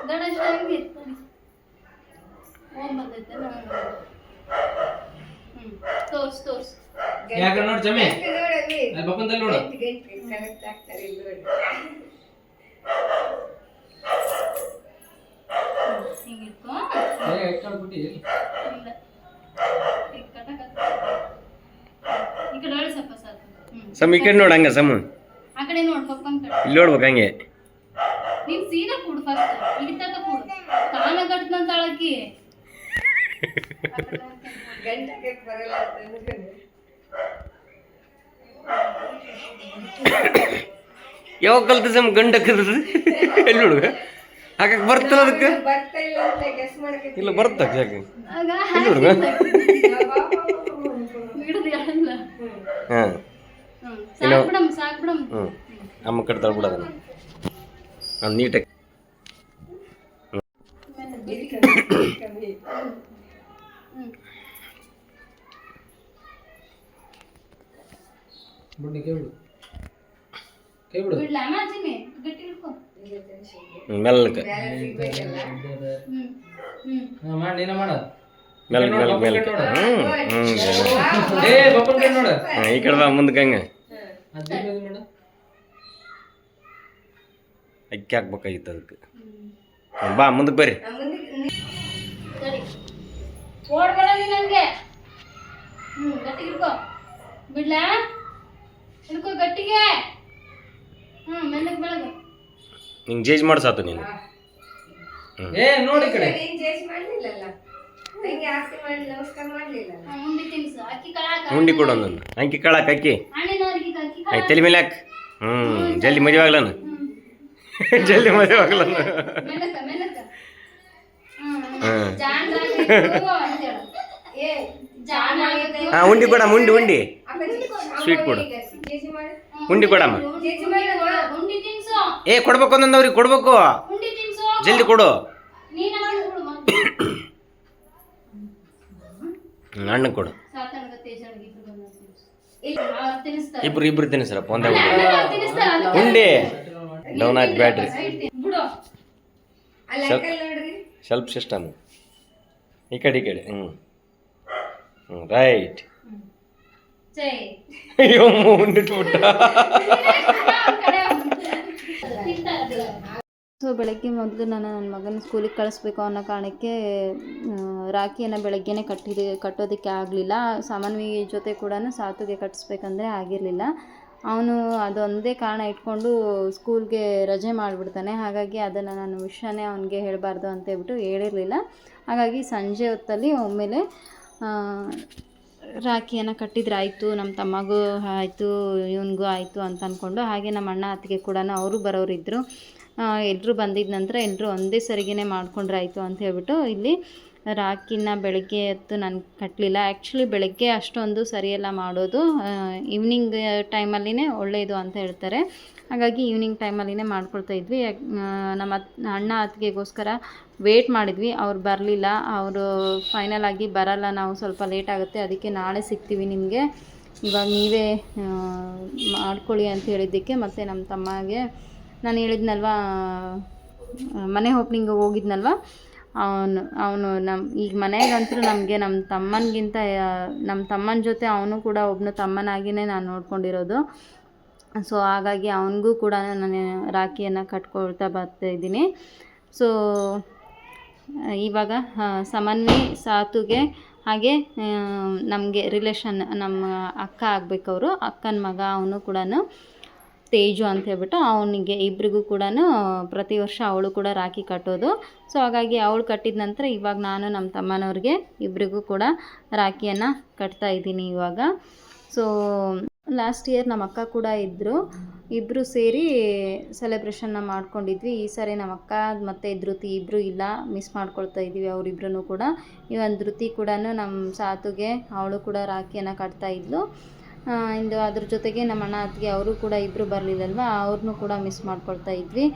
ಗಣೇಶ ತೋರ್ಸ್ ತೋರ್ಸ್. ನೋಡಿ ಜಮೆ? ಅಲ್ಲಿ. ಬಪ್ಪಂದಲ್ಲಿ ನೋಡು. ಈಗ ಕಟಕ ಈ ಕಡೆ ಸಮ ಈ ನೋಡು ಹಂಗ ಸಮ. ಆ ಕಡೆ ನೋಡ್ ಪಪ್ಪನ್ ಕಡೆ. ಇಲ್ಲಿ ನೋಡ್ಬೇಕು ಹಂಗೆ. ನೀನ್ ಸೀದಾ ಕೂಡು ಫಸ್ಟ್ ಇಲ್ಲಿ ತಕ ಕೂಡು ಕಾಣ [LAUGHS] ಯಾವಾಗ ಕಲ್ತ ಸಮ ಗಂಡ ಕಲ್ತದ ಎಲ್ಲಿ ಹುಡುಗ? ಹಾಕಕ್ ಬರ್ತಲ್ಲ ಅದಕ್ಕೆ? ಇಲ್ಲ ಬರುತ್ತ ಯಾಕೆ? ಎಲ್ಲಿ ಹುಡುಗ? ಹಾಂ. ಅಮ್ಮ ಕಟ್ತಾಳೆ ಬಿಡ ಅದನ್ನ ನಾನು ನೀಟಾಗಿ ಬಿಡು, ಕೈ ಬಿಡು ಕೈ ಬಿಡು ಬಿಡ್ಲ ಮಾಚಿನಿ ಗಟ್ಟಿ ಹಿಡ್ಕೊ ಮೆಲ್ಲಕ್ಕೆ ಹ್ಮ್ ಹ್ಮ್ ಹಾ, ಮಾಡ್ ನೀನ ಮಾಡ ಮೆಲ್ಲಕ್ಕೆ ಮೆಲ್ಲಕ್ಕೆ ಮೆಲ್ಲಕ್ಕೆ ಹ್ಞೂ ಹ್ಞೂ ಏ ಬಪ್ಪನ್ ಕೈ ನೋಡು ಹಾಂ ಈ ಕಡೆ ಬಾ ಮುಂದಕ್ಕೆ ಹಂಗೆ ಅಜ್ಜಿ ಕೈ ಮಾಡು ಅಕ್ಕಿ ಹಾಕ್ಬೇಕಾಗಿತ್ತು ಅದಕ್ಕೆ ಹ್ಮ್, ಬಾ ಮುಂದಕ್ಕೆ ಬರ್ರಿ ಸರಿ ಓಡ್ಬೇಡ ನೀನ್ ನಂಗೆ. ಹ್ಮ್ ಗಟ್ಟಿಗೆ ಹಿಡ್ಕೋ. ಬಿಡ್ಲ? ಹಿಡ್ಕೋ ಗಟ್ಟಿಗೆ. ಹ್ಮ್ ಮೆಲ್ಲಗ್ ಬೆಳಗ್ಗೆ ನಿಂಗೆ ಜೇಜ್ ಮಾಡ್ಸಾತು ನೀನು. ಏ ನೋಡಿ ಕಡೆ ಉಂಡಿ ಕೊಡು ನನ್ನ ಅಂಕಿ ಕಳಾಕ್ ಅಕ್ಕಿ. ಆಯ್ತು ತಲೆ ಮೇಲೆ ಹಾಕ್. ಹ್ಞೂ ಜಲ್ದಿ ಮದುವೆ ಆಗ್ಲಾನ? [LAUGHS] ಜಲ್ದಿ ಮದುವೆ ಆಗ್ಲಾನ? ಮೆಲ್ಲಕ ಹಾಂ ಉಂಡಿ ಕೊಡಮ್ಮ ಉಂಡಿ ಉಂಡಿ. ಸ್ವೀಟ್ ಕೊಡು. ಉಂಡಿ ಕೊಡಮ್ಮ. ಏ ಕೊಡ್ಬೇಕು ಒಂದೊಂದವ್ರಿಗೆ ಕೊಡ್ಬೇಕು. ಉಂಡಿ ತಿನ್ಸು. ಜಲ್ದಿ ಕೊಡು. ಅಣ್ಣ ಕೊಡು ಇಬ್ರು. ಇಬ್ರು ತಿನ್ನಿಸ್ರಪ್ಪ ಒಂದೇ ಉಂಡಿ. ಡೌನ್ ಆಯ್ತು ಬ್ಯಾಟ್ರಿ ಸ್ವಲ್ಪ ಸಿಸ್ಟಮ್ ಈ ಕಡೆ ಈ ಕಡೆ ಹ್ಞೂ ರೈಟ್ ಅಯ್ಯೋ ಸೊ ಬೆಳಗ್ಗೆ ಮೊದಲು ನಾನು ನನ್ನ ಮಗನ ಸ್ಕೂಲಿಗೆ ಕಳಿಸ್ಬೇಕು ಅನ್ನೋ ಕಾರಣಕ್ಕೆ ರಾಖಿಯನ್ನು ಬೆಳಗ್ಗೆನೇ ಕಟ್ಟಿದೆ ಕಟ್ಟೋದಕ್ಕೆ ಆಗಲಿಲ್ಲ. ಸಾಮಾನ್ವಿ ಜೊತೆ ಕೂಡ ಸಾತುಗೆ ಕಟ್ಟಿಸ್ಬೇಕಂದ್ರೆ ಆಗಿರಲಿಲ್ಲ. ಅವನು ಅದೊಂದೇ ಕಾರಣ ಇಟ್ಕೊಂಡು ಸ್ಕೂಲ್ಗೆ ರಜೆ ಮಾಡಿಬಿಡ್ತಾನೆ. ಹಾಗಾಗಿ ಅದನ್ನು ನಾನು ವಿಷಯನೇ ಅವನಿಗೆ ಹೇಳಬಾರ್ದು ಅಂತ ಹೇಳ್ಬಿಟ್ಟು ಹೇಳಿರಲಿಲ್ಲ. ಹಾಗಾಗಿ ಸಂಜೆ ಹೊತ್ತಲ್ಲಿ ಒಮ್ಮೆಲೆ ರಾಖಿಯನ್ನು ಕಟ್ಟಿದ್ರೆ ಆಯಿತು ನಮ್ಮ ತಮ್ಮಗೂ ಆಯಿತು, ಇವನಿಗೂ ಆಯಿತು ಅಂತ ಅಂದ್ಕೊಂಡು ಹಾಗೆ ನಮ್ಮ ಅಣ್ಣ ಅತ್ತಿಗೆ ಕೂಡ ಅವರು ಬರೋರಿದ್ದರು ಎಲ್ಲರೂ ಬಂದಿದ್ದ ನಂತರ ಎಲ್ಲರೂ ಒಂದೇ ಸರಿಗೇ ಮಾಡ್ಕೊಂಡ್ರೆ ಆಯಿತು ಅಂತ ಹೇಳ್ಬಿಟ್ಟು ಇಲ್ಲಿ ರಾಖಿನ ಬೆಳಗ್ಗೆ ಹೊತ್ತು ನಾನು ಕಟ್ಟಲಿಲ್ಲ ಆ್ಯಕ್ಚುಲಿ ಬೆಳಗ್ಗೆ ಅಷ್ಟೊಂದು ಸರಿಯಲ್ಲ ಮಾಡೋದು ಈವ್ನಿಂಗ್ ಟೈಮಲ್ಲಿನೇ ಒಳ್ಳೆಯದು ಅಂತ ಹೇಳ್ತಾರೆ. ಹಾಗಾಗಿ ಈವ್ನಿಂಗ್ ಟೈಮಲ್ಲಿನೇ ಮಾಡ್ಕೊಳ್ತಾ ಇದ್ವಿ. ನಮ್ಮ ಅಣ್ಣ ಅತ್ತಿಗೆಗೋಸ್ಕರ ವೇಟ್ ಮಾಡಿದ್ವಿ. ಅವ್ರು ಬರಲಿಲ್ಲ. ಅವರು ಫೈನಲ್ ಆಗಿ ಬರಲ್ಲ. ನಾವು ಸ್ವಲ್ಪ ಲೇಟ್ ಆಗುತ್ತೆ. ಅದಕ್ಕೆ ನಾಳೆ ಸಿಗ್ತೀವಿ ನಿಮಗೆ. ಇವಾಗ ನೀವೇ ಮಾಡ್ಕೊಳ್ಳಿ ಅಂತ ಹೇಳಿದ್ದಕ್ಕೆ ಮತ್ತು ನಮ್ಮ ತಮ್ಮಗೆ, ನಾನು ಹೇಳಿದ್ನಲ್ವಾ ಮನೆ ಓಪ್ನಿಂಗ್ ಹೋಗಿದ್ನಲ್ವ? ಅವನು ಅವನು ನಮ್ಮ ಈಗ ಮನೆಗಂತೂ ನಮಗೆ ನಮ್ಮ ತಮ್ಮನಿಗಿಂತ ನಮ್ಮ ತಮ್ಮನ ಜೊತೆ ಅವನು ಕೂಡ ಒಬ್ಬನ ತಮ್ಮನಾಗಿಯೇ ನಾನು ನೋಡ್ಕೊಂಡಿರೋದು. ಸೊ, ಹಾಗಾಗಿ ಅವನಿಗೂ ಕೂಡ ನಾನು ರಾಖಿಯನ್ನು ಕಟ್ಕೊಳ್ತಾ ಬರ್ತಾ ಇದ್ದೀನಿ. ಸೊ, ಇವಾಗ ಸಮನ್ವಿ ಸಾತುಗೆ ಹಾಗೆ ನಮಗೆ ರಿಲೇಷನ್ ನಮ್ಮ ಅಕ್ಕ ಆಗಬೇಕವರು, ಅಕ್ಕನ ಮಗ ಅವನು ಕೂಡ ತೇಜು ಅಂತ ಹೇಳ್ಬಿಟ್ಟು ಅವನಿಗೆ ಇಬ್ರಿಗೂ ಕೂಡ ಪ್ರತಿ ವರ್ಷ ಅವಳು ಕೂಡ ರಾಖಿ ಕಟ್ಟೋದು. ಸೊ ಹಾಗಾಗಿ ಅವಳು ಕಟ್ಟಿದ ನಂತರ ಇವಾಗ ನಾನು ನಮ್ಮ ತಮ್ಮನವ್ರಿಗೆ ಇಬ್ಬರಿಗೂ ಕೂಡ ರಾಖಿಯನ್ನು ಕಟ್ತಾ ಇದ್ದೀನಿ ಇವಾಗ. ಸೊ ಲಾಸ್ಟ್ ಇಯರ್ ನಮ್ಮ ಅಕ್ಕ ಕೂಡ ಇದ್ದರು ಇಬ್ಬರು ಸೇರಿ ಸೆಲೆಬ್ರೇಷನ್ನ ಮಾಡ್ಕೊಂಡಿದ್ವಿ. ಈ ಸಾರಿ ನಮ್ಮ ಅಕ್ಕ ಮತ್ತು ಧೃತಿ ಇಬ್ಬರು ಇಲ್ಲ. ಮಿಸ್ ಮಾಡ್ಕೊಳ್ತಾ ಇದ್ದೀವಿ ಅವರಿಬ್ರು ಕೂಡ. ಇವನ್ ಧೃತಿ ಕೂಡ ನಮ್ಮ ಸಾತುಗೆ ಅವಳು ಕೂಡ ರಾಖಿಯನ್ನು ಕಟ್ತಾ ಇದ್ಲು. ಇಂದು ಅದ್ರ ಜೊತೆಗೆ ನಮ್ಮ ಅಣ್ಣ ಅತ್ತಿಗೆ ಅವರು ಕೂಡ ಇಬ್ಬರು ಬರಲಿಲ್ಲಲ್ವ? ಅವ್ರನ್ನೂ ಕೂಡ ಮಿಸ್ ಮಾಡ್ಕೊಳ್ತಾ ಇದ್ವಿ.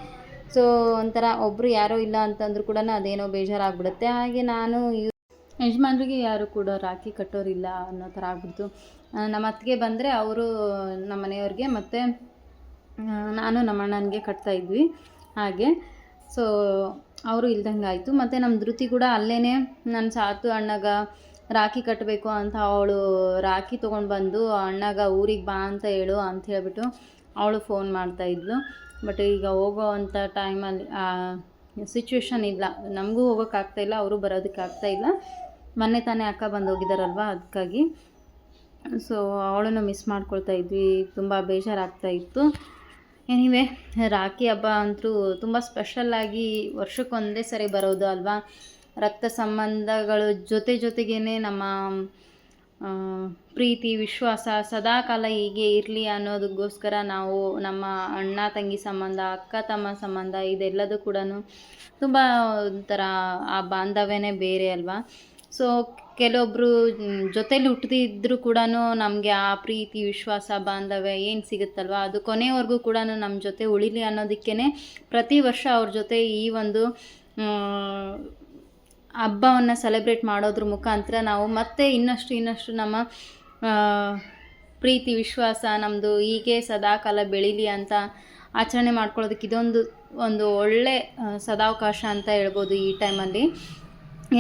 ಸೊ ಒಂಥರ ಒಬ್ಬರು ಯಾರೋ ಇಲ್ಲ ಅಂತಂದ್ರೂ ಕೂಡ ಅದೇನೋ ಬೇಜಾರಾಗ್ಬಿಡುತ್ತೆ. ಹಾಗೆ ನಾನು ಯಜಮಾನ್ರಿಗೆ ಯಾರು ಕೂಡ ರಾಖಿ ಕಟ್ಟೋರಿಲ್ಲ ಅನ್ನೋ ಥರ ಆಗ್ಬಿಡ್ತು. ನಮ್ಮ ಅತ್ತಿಗೆ ಬಂದರೆ ಅವರು ನಮ್ಮ ಮನೆಯವ್ರಿಗೆ ಮತ್ತು ನಾನು ನಮ್ಮ ಅಣ್ಣನಿಗೆ ಕಟ್ತಾ ಇದ್ವಿ ಹಾಗೆ. ಸೊ ಅವರು ಇಲ್ದಂಗೆ ಆಯಿತು ಮತ್ತು ನಮ್ಮ ಧೃತಿ ಕೂಡ ಅಲ್ಲೇ ನನ್ನ ಸಾತು ಅಣ್ಣಗ ರಾಖಿ ಕಟ್ಟಬೇಕು ಅಂತ ಅವಳು ರಾಖಿ ತೊಗೊಂಡು ಬಂದು ಅಣ್ಣಗ ಊರಿಗೆ ಬಾ ಅಂತ ಹೇಳು ಅಂತ ಹೇಳಿಬಿಟ್ಟು ಅವಳು ಫೋನ್ ಮಾಡ್ತಾಯಿದ್ಲು ಬಟ್ ಈಗ ಹೋಗೋ ಅಂಥ ಟೈಮಲ್ಲಿ ಸಿಚುವೇಶನ್ ಇಲ್ಲ. ನಮಗೂ ಹೋಗೋಕ್ಕಾಗ್ತಾಯಿಲ್ಲ ಅವರು ಬರೋದಕ್ಕೆ ಆಗ್ತಾಯಿಲ್ಲ ಮೊನ್ನೆ ತಾನೇ ಅಕ್ಕ ಬಂದು ಹೋಗಿದ್ದಾರಲ್ವ ಅದಕ್ಕಾಗಿ ಸೊ ಅವಳನ್ನು ಮಿಸ್ ಮಾಡ್ಕೊಳ್ತಾ ಇದ್ವಿ, ತುಂಬ ಬೇಜಾರಾಗ್ತಾ ಇತ್ತು. ಎನಿವೆ ರಾಖಿ ಹಬ್ಬ ಅಂತೂ ತುಂಬ ಸ್ಪೆಷಲ್ಲಾಗಿ ವರ್ಷಕ್ಕೊಂದೇ ಸರಿ ಬರೋದು ಅಲ್ವಾ? ರಕ್ತ ಸಂಬಂಧಗಳು ಜೊತೆ ಜೊತೆಗೇ ನಮ್ಮ ಪ್ರೀತಿ, ವಿಶ್ವಾಸ ಸದಾಕಾಲ ಹೀಗೆ ಇರಲಿ ಅನ್ನೋದಕ್ಕೋಸ್ಕರ ನಾವು ನಮ್ಮ ಅಣ್ಣ, ತಂಗಿ ಸಂಬಂಧ, ಅಕ್ಕ, ತಮ್ಮ ಸಂಬಂಧ ಇದೆಲ್ಲದೂ ಕೂಡ ತುಂಬ ಒಂಥರ ಆ ಬಾಂಧವ್ಯನೇ ಬೇರೆ ಅಲ್ವಾ? ಸೊ ಕೆಲವೊಬ್ಬರು ಜೊತೇಲಿ ಹುಟ್ಟಿದ್ರು ಕೂಡ ನಮಗೆ ಆ ಪ್ರೀತಿ, ವಿಶ್ವಾಸ, ಬಾಂಧವ್ಯ ಏನು ಸಿಗುತ್ತಲ್ವ? ಅದು ಕೊನೆವರೆಗೂ ಕೂಡ ನಮ್ಮ ಜೊತೆ ಉಳಿಲಿ ಅನ್ನೋದಕ್ಕೇ ಪ್ರತಿ ವರ್ಷ ಅವ್ರ ಜೊತೆ ಈ ಒಂದು ಹಬ್ಬವನ್ನು ಸೆಲೆಬ್ರೇಟ್ ಮಾಡೋದ್ರ ಮುಖಾಂತರ ನಾವು ಮತ್ತೆ ಇನ್ನಷ್ಟು ಇನ್ನಷ್ಟು ನಮ್ಮ ಪ್ರೀತಿ, ವಿಶ್ವಾಸ ನಮ್ಮದು ಹೀಗೆ ಸದಾಕಾಲ ಬೆಳೀಲಿ ಅಂತ ಆಚರಣೆ ಮಾಡ್ಕೊಳ್ಳೋದಕ್ಕೆ ಇದೊಂದು, ಒಂದು ಒಳ್ಳೆ ಸದಾವಕಾಶ ಅಂತ ಹೇಳ್ಬೋದು ಈ ಟೈಮಲ್ಲಿ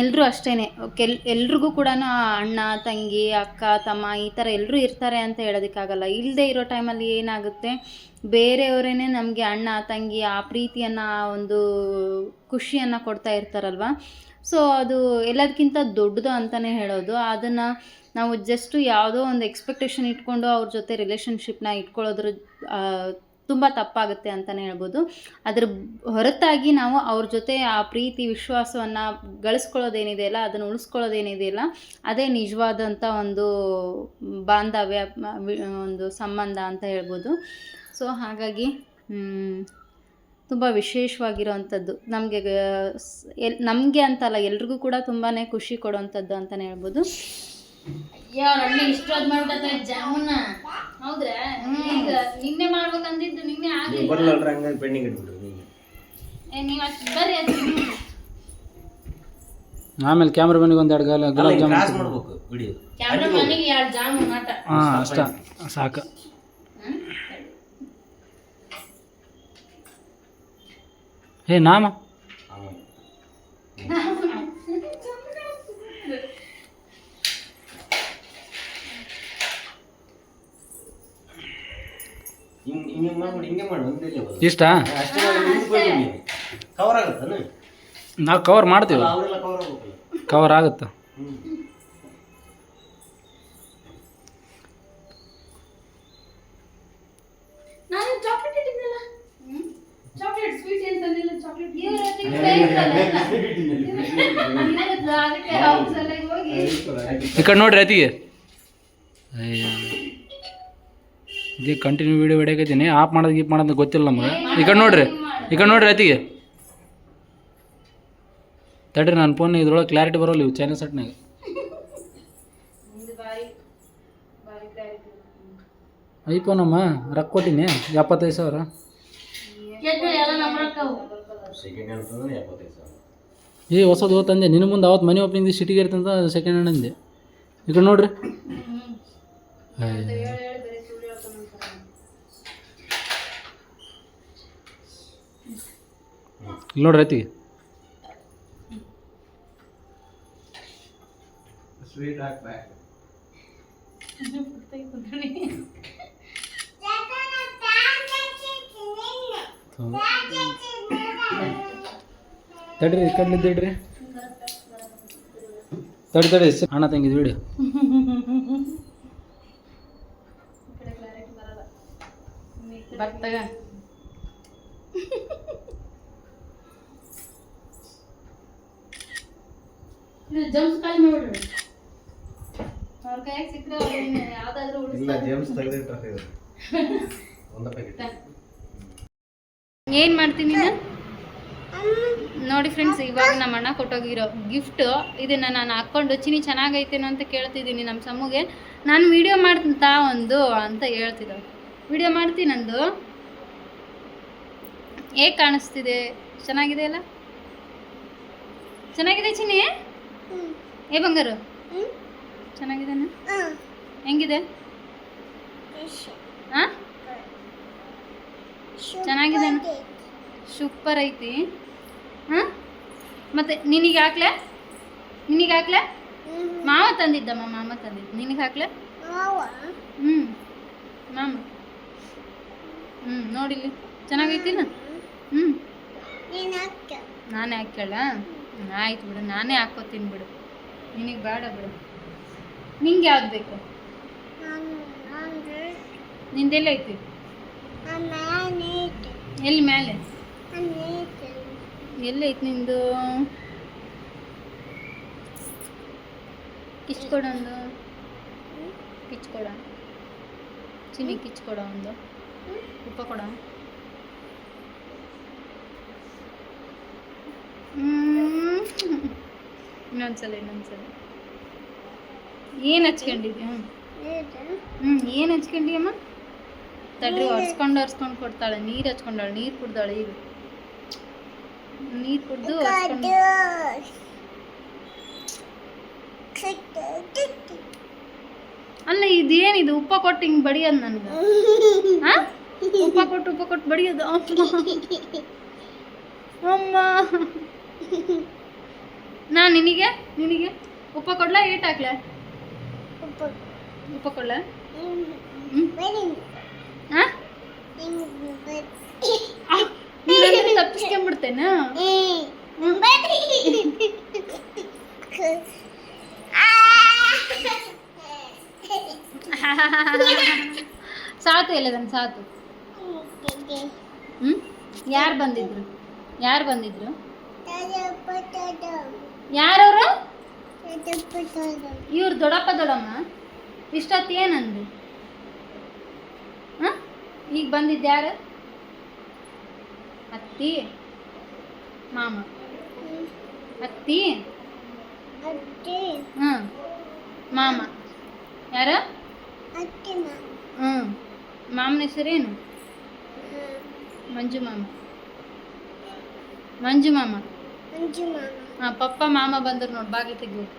ಎಲ್ಲರೂ ಅಷ್ಟೇ ಕೆಲ್, ಎಲ್ರಿಗೂ ಕೂಡ ಅಣ್ಣ, ತಂಗಿ, ಅಕ್ಕ, ತಮ್ಮ ಈ ಥರ ಎಲ್ಲರೂ ಇರ್ತಾರೆ ಅಂತ ಹೇಳೋದಕ್ಕಾಗಲ್ಲ. ಇಲ್ಲದೆ ಇರೋ ಟೈಮಲ್ಲಿ ಏನಾಗುತ್ತೆ ಬೇರೆಯವರೇ ನಮಗೆ ಅಣ್ಣ, ತಂಗಿ ಆ ಪ್ರೀತಿಯನ್ನು, ಆ ಒಂದು ಖುಷಿಯನ್ನು ಕೊಡ್ತಾ ಇರ್ತಾರಲ್ವ? ಸೊ ಅದು ಎಲ್ಲದಕ್ಕಿಂತ ದೊಡ್ಡದು ಅಂತಲೇ ಹೇಳೋದು. ಅದನ್ನು ನಾವು ಜಸ್ಟು ಯಾವುದೋ ಒಂದು ಎಕ್ಸ್ಪೆಕ್ಟೇಷನ್ ಇಟ್ಕೊಂಡು ಅವ್ರ ಜೊತೆ ರಿಲೇಷನ್ಶಿಪ್ನ ಇಟ್ಕೊಳ್ಳೋದ್ರ ತುಂಬ ತಪ್ಪಾಗುತ್ತೆ ಅಂತಲೇ ಹೇಳ್ಬೋದು. ಅದ್ರ ಹೊರತಾಗಿ ನಾವು ಅವ್ರ ಜೊತೆ ಆ ಪ್ರೀತಿ, ವಿಶ್ವಾಸವನ್ನು ಗಳಿಸ್ಕೊಳ್ಳೋದೇನಿದೆಯಲ್ಲ ಅದನ್ನು ಉಳಿಸ್ಕೊಳ್ಳೋದೇನಿದೆಯಲ್ಲ ಅದೇ ನಿಜವಾದಂಥ ಒಂದು ಬಾಂಧವ್ಯ ಒಂದು ಸಂಬಂಧ ಅಂತ ಹೇಳ್ಬೋದು. ಸೊ ಹಾಗಾಗಿ ತುಂಬ ವಿಶೇಷವಾಗಿರೋವಂಥದ್ದು ನಮಗೆ ಎಲ್ ನಮಗೆ ಅಂತಲ್ಲ ಎಲ್ರಿಗೂ ಕೂಡ ತುಂಬಾ ಖುಷಿ ಕೊಡುವಂಥದ್ದು ಅಂತಲೇ ಹೇಳ್ಬೋದು. ಯಾರ ಅಣ್ಣ ಇಷ್ಟೊಂದು ಮಾಡ್ಬಿಟ್ಟ ಜಾಮೂನ ಹೌದ್ರಾ? ಈಗ ನಿನ್ನೆ ಮಾಡ್ಬೇಕಂದಿದ್ದು ನಿನ್ನೆ ಆಗ್ಲಿಲ್ಲ ಬರಲ್ಲ ಹಂಗಾಗಿ ಪೆಂಡಿಂಗ್ ಇಟ್ಬಿಡ್ರಿ ಏ, ನೀವ್ ಅಷ್ಟ್ ಬರ್ರಿ ಅದು ಆಮೇಲೆ ಕ್ಯಾಮ್ರಾಮನಿಗೆ ಒಂದು ಎರಡು ಗಾಲ ಗುಲಾಬ್ ಜಾಮೂನ್ ಕ್ರಾಸ್ ಮಾಡ್ಬೇಕು ವಿಡಿಯೋ. ಕ್ಯಾಮ್ರಾ ಮನೆಗೆ ಎರಡು ಜಾಮೂನ್ ಆಟ ಹಾಂ ಅಷ್ಟ. ಸಾಕು. ಏ ನಾಮ. ಇಷ್ಟ? ನಾವು ಕವರ್ ಮಾಡ್ತೀವಿ. ಕವರ್ ಆಗುತ್ತೆ ಹ್ಞೂ ನಾನು ಚಾಕ್ಲೇಟ್ ಇಟ್ಟಿದ್ನಲ್ಲ ಚಾಕ್ಲೇಟ್ ಸ್ವೀಟ್ ಏನ್ ತಂದಿಲ್ಲ ಚಾಕ್ಲೇಟ್ ಅದಕ್ಕೆ ಅವ್ರ ಸಲುವಾಗಿ ಹೋಗಿ ಈ ಕಡೆ ನೋಡ್ರಿ ಅತಿಗೆ ಇದೇ ಕಂಟಿನ್ಯೂ ವಿಡಿಯೋ ಹೊಡಿಯಕತ್ತೀನಿ. ಆಫ್ ಮಾಡೋದು ಗೀಪ್ ಮಾಡೋದು ಗೊತ್ತಿಲ್ಲ ನಮಗೆ. ಈ ಕಡೆ ನೋಡ್ರಿ. ಈ ಕಡೆ ನೋಡ್ರಿ ಅತಿಗೆ ತಡ್ರಿ ನನ್ನ ಫೋನ್ ಇದ್ರೊಳಗೆ ಕ್ಲಾರಿಟಿ ಬರೋಲ್ಲ ಇವು ಚೈನಾ ಸೆಟ್ನಾಗ ಐಫೋನಮ್ಮ, ರೊಕ್ಕ ಕೊಟ್ಟಿನಿ, ಎಪ್ಪತ್ತೈದು ಸಾವಿರ. ಸೆಕೆಂಡ್ ಹ್ಯಾಂಡ್ ತಂದ್ರೆ ಎಪ್ಪತ್ತೈದು ಸಾವಿರ. ಏ ಹೊಸದು ತಂದೆ ನಿನ್ನ ಮುಂದೆ ಅವತ್ತು ಮನೆ ಓಪನಿಂಗ್ ಸಿಟಿಗೆ ಇರ್ತಂತ ಸೆಕೆಂಡ್ ಹ್ಯಾಂಡ್ ಅಂದೆ. ಈ ಕಡೆ ನೋಡ್ರಿ. ಇಲ್ಲಿ ನೋಡ್ರಿ ಐತಿ ಸ್ವೀಟ್ ಹಾಕ್ಬೇಕು ತಡ್ರಿ ಕಡ್ಲಿದ್ದಿಡ್ರಿ ತಡಿ ತಡಿ ಹಣ ಅಣ್ಣ ತಂಗಿದ್ ವಿಡಿಯೋ ಬರ್ತಾಗ. ಇದು ಜಮ್ಸ್ ಖಾಲಿ ಮಾಡ್ಬಿಡ್ರಿ ಅವ್ರ ಕೈಯಾಗ ಸಿಕ್ಕರೆ ಯಾವ್ದಾದ್ರು ಇಲ್ಲ ಜೇಮ್ಸ್ ತೆಗೆದಿಟ್ರೆ ಒಂದು ಪ್ಯಾಕೆಟ್ ಏನು ಮಾಡ್ತೀನಿ ನೀನು? ನೋಡಿ ಫ್ರೆಂಡ್ಸ್ ಇವಾಗ ನಮ್ಮ ಅಣ್ಣ ಕೊಟ್ಟೋಗಿರೋ ಗಿಫ್ಟ್ ಇದನ್ನು ನಾನು ಹಾಕ್ಕೊಂಡು ಚಿನಿ ಚೆನ್ನಾಗೈತೇನೋ ಅಂತ ಕೇಳ್ತಿದ್ದೀನಿ ನಮ್ಮ ಸಮ್ಮಗೆ ನಾನು ವಿಡಿಯೋ ಮಾಡ್ತಾ ಒಂದು ಅಂತ ಹೇಳ್ತಿದ್ದ ವಿಡಿಯೋ ಮಾಡ್ತೀನಂದು ಹೇಗೆ ಕಾಣಿಸ್ತಿದೆ? ಚೆನ್ನಾಗಿದೆ ಅಲ್ಲ? ಚೆನ್ನಾಗಿದೆ ಚಿನಿ ಏ ಬಂಗಾರು. ಚೆನ್ನಾಗಿದೆನಾ? ಹೆಂಗಿದೆ? ಹಾಂ ಚೆನ್ನಾಗಿದೆ ಸೂಪರ್ ಐತಿ. ಹಾಂ ಮತ್ತೆ ನಿನಗೆ ಹಾಕ್ಲೆ? ನಿನಗೆ ಹಾಕ್ಲೆ? ಮಾವ ತಂದಿದ್ದಮ್ಮ ಮಾಮ ತಂದಿದ್ದ. ನಿನಗೆ ಹಾಕ್ಲೆ? ಹ್ಞೂ ಮಾಮ. ಹ್ಞೂ ನೋಡಿಲ್ಲಿ. ಚೆನ್ನಾಗೈತಿನ? ಹ್ಞೂ ನಾನೇ ಹಾಕ್ಯಾಳ? ಆಯ್ತು ಬಿಡು. ನಾನೇ ಹಾಕೋತೀನಿ ಬಿಡು. ನಿನಗೆ ಬೇಡ ಬಿಡು. ನಿಂಗೆ ಯಾವ್ದು ಬೇಕು? ನಿಂದೆಲ್ಲ ಐತಿ? ಎಲ್ಲಿ ಮೇಲೆ ಎಲ್ಲೈತಿ ನಿಂದು? ಕಿಚ್ಕೊಡ ಒಂದು. ಕಿಚ್ಕೊಡ ಚಿನ್ನಿ ಕಿಚ್ಕೊಡ ಒಂದು. ಉಪ್ಪ ಕೊಡ. ಹ್ಮ್. ಇನ್ನೊಂದ್ಸಲ ಇನ್ನೊಂದ್ಸಲ. ಏನು ಹಚ್ಕೊಂಡಿದ್ಯಾ ಹ್ಞೂ ಏನು ಹಚ್ಕೊಂಡಿಯಮ್ಮ? ತಡ್ರಿ ಒರ್ಸ್ಕೊಂಡು ಒರ್ಸ್ಕೊಂಡು ಕೊಡ್ತಾಳೆ. ನೀರು ಹಚ್ಕೊಂಡಾಳೆ ನೀರು ಕುಡ್ದಾಳೆ ಈಗ. ನೀರು ಕುಡ್ದು ಒರ್ಸ್ಕೊಂಡು ಅಲ್ಲ ಇದೇನಿದು ಉಪ್ಪ ಕೊಟ್ಟು ಹಿಂಗೆ ಬಡಿಯೋದು ನನಗೆ ಹಾ ಉಪ್ಪ ಕೊಟ್ಟು ಉಪ್ಪ ಕೊಟ್ಟು ಬಡಿಯೋದು ಅಮ್ಮ ಅಮ್ಮ ನಾ ನಿನಗೆ ನಿನಗೆ ಉಪ್ಪ ಕೊಡ್ಲಾ ಏಟ್ ಹಾಕ್ಲೆ ಉಪ್ಪ ಕೊಡ್ಲ ಹಾ ನೀನು ತಪ್ಪಿಸ್ಕೊಂಡ್ಬಿಡ್ತೇನೆ? ಸಾತು ಎಲ್ಲದನ್ ಸಾತು. ಹ್ಞೂ ಯಾರು ಬಂದಿದ್ರು? ಯಾರು ಬಂದಿದ್ರು? ಯಾರವರು? ಇವ್ರು ದೊಡ್ಡಪ್ಪ, ದೊಡ್ಡಮ್ಮ. ಇಷ್ಟೊತ್ತು ಏನಂದು? ಹಾಂ ಈಗ ಬಂದಿದ್ದು ಯಾರು? ಅತ್ತಿ. ಮಾಮ. ಅತ್ತಿ. ಹ್ಞೂ ಮಾಮ. ಯಾರ? ಹ್ಞೂ ಮಾಮನ ಹೆಸರೇನು? ಮಂಜು ಮಾಮ. ಮಂಜು ಮಾಮ. ಹಾಂ ಪಪ್ಪ ಮಾಮ ಬಂದರು ನೋಡಿ ಬಾಗಿಲು ತೆಗಿಬೇಕು